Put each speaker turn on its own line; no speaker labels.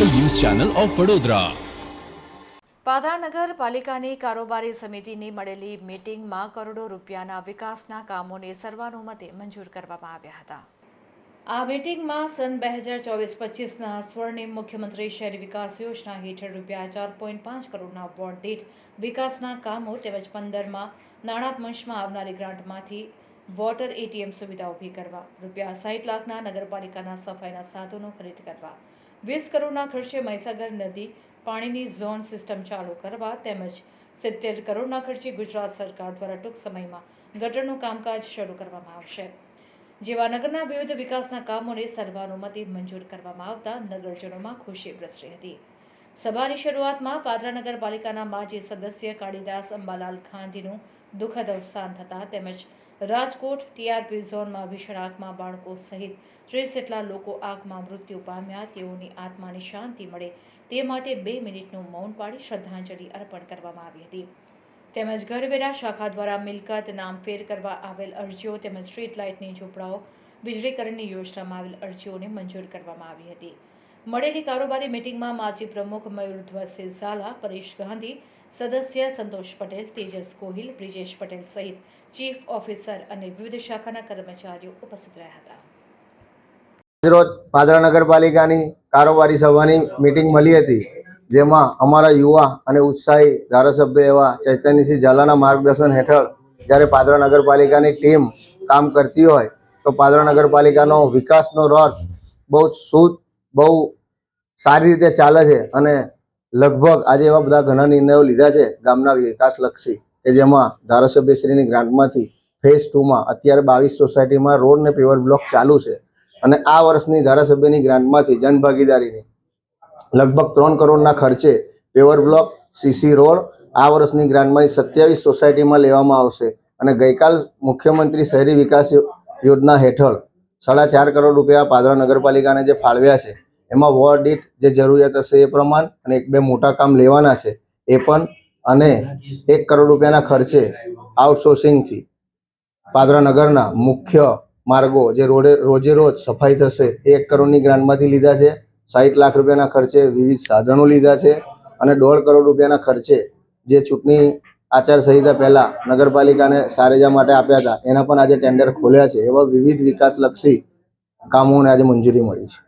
Channel of Vadodara.
Padra નગરપાલિકાની કારોબારી સમિતિની મળેલી મીટિંગમાં કરોડો રૂપિયાના વિકાસના કામોને સર્વાનુમતે મંજૂર કરવામાં આવ્યા હતા. આ મીટિંગમાં સન બે હજાર ચોવીસ પચીસના સ્વર્ણિમ મુખ્યમંત્રી શહેરી વિકાસ યોજના હેઠળ રૂપિયા ચાર પોઈન્ટ પાંચ કરોડના વોર્ડ દીઠ વિકાસના કામો તેમજ પંદરમાં નાણાં પંચમાં આવનારી ગ્રાન્ટમાંથી વોટર એટીએમ સુવિધા ઊભી કરવા, રૂપિયા સાહીઠ લાખના નગરપાલિકાના સફાઈના સાધનો ખરીદ કરવા, વીસ કરોડના ખર્ચે મહીસાગર નદી પાણીની ઝોન સિસ્ટમ ચાલુ કરવા તેમજ સિત્તેર કરોડના ખર્ચે ગુજરાત સરકાર દ્વારા ટૂંક સમયમાં ગટરનું કામકાજ શરૂ કરવામાં આવશે. જેવા નગરના વિવિધ વિકાસના કામોને સર્વાનુમતિ મંજૂર કરવામાં આવતા નગરજનોમાં ખુશી પ્રસરી હતી. સભાની શરૂઆતમાં પાદરા નગરપાલિકાના માજી સદસ્ય કાળીદાસ અંબાલાલ ગાંધીનું દુઃખદ અવસાન થતાં તેમજ રાજકોટ ટીઆરપી ઝોનમાં ભીષણ આગમાં બાળકો સહિત ત્રીસ જેટલા લોકો આગમાં મૃત્યુ પામ્યા. તેઓની આત્માને શાંતિ મળે તે માટે બે મિનિટનું મૌન પાડી શ્રદ્ધાંજલિ અર્પણ કરવામાં આવી હતી. તેમજ ઘરવેરા શાખા દ્વારા મિલકત નામફેર કરવા આવેલ અરજીઓ તેમજ સ્ટ્રીટ લાઇટની ઝૂંપડાઓ, વીજળીકરણની યોજનામાં આવેલ અરજીઓને મંજૂર કરવામાં આવી હતી. મળેલી કારોબારી મિટિંગમાં માજી પ્રમુખ મયુરધ્વજસિંહ ઝાલા પરેશ ગાંધી, સદસ્ય સંતોષ પટેલ, તેજસ ગોહિલ, બ્રિજેશ પટેલ સહિત ચીફ ઓફિસર અને વિવિધ શાખાના કર્મચારીઓ ઉપસ્થિત રહ્યા હતા.
આજરોજ પાદરા નગરપાલિકાની કારોબારી સભાની મિટિંગ મળી હતી, જેમાં અમારા યુવા અને ઉત્સાહી ધારાસભ્ય એવા ચૈતન્યસિંહ ઝાલાના માર્ગદર્શન હેઠળ જ્યારે પાદરા નગરપાલિકાની ટીમ કામ કરતી હોય, તો પાદરા નગરપાલિકાનો વિકાસનો રથ બહુ શુદ્ધ બહુ સારી રીતે ચાલે છે અને લગભગ આજે એવા બધા ઘણા નિર્ણયો લીધા છે ગામના વિકાસલક્ષી કે જેમાં ધારાસભ્યશ્રીની ગ્રાન્ટમાંથી ફેઝ ટુમાં અત્યારે બાવીસ સોસાયટીમાં રોડ ને પેવર બ્લોક ચાલુ છે અને આ વર્ષની ધારાસભ્યની ગ્રાન્ટમાંથી જનભાગીદારીની લગભગ ત્રણ કરોડના ખર્ચે પેવર બ્લોક સીસી રોડ આ વર્ષની ગ્રાન્ટમાંથી સત્યાવીસ સોસાયટીમાં લેવામાં આવશે અને ગઈકાલ મુખ્યમંત્રી શહેરી વિકાસ યોજના હેઠળ સાડા ચાર કરોડ રૂપિયા પાદરા નગરપાલિકાને જે ફાળવ્યા છે, એમાં વોર્ડ દીઠ જે જરૂરિયાત હશે એ પ્રમાણ અને એક બે મોટા કામ લેવાના છે, એ પણ અને એક કરોડ રૂપિયાના ખર્ચે આઉટસોર્સિંગથી પાદરા નગરના મુખ્ય માર્ગો જે રોડે રોજે રોજ સફાઈ થશે, એ એક કરોડની ગ્રાન્ટમાંથી લીધા છે સાઠ લાખ રૂપિયાના ખર્ચે વિવિધ સાધનો લીધા છે અને દોઢ કરોડ રૂપિયાના ખર્ચે જે ચૂંટણી આચારસંહિતા પહેલાં નગરપાલિકાને સારેજા માટે આપ્યા હતા. એના પણ આજે ટેન્ડર ખોલ્યા છે. એવા વિવિધ વિકાસલક્ષી કામોને આજે મંજૂરી મળી છે.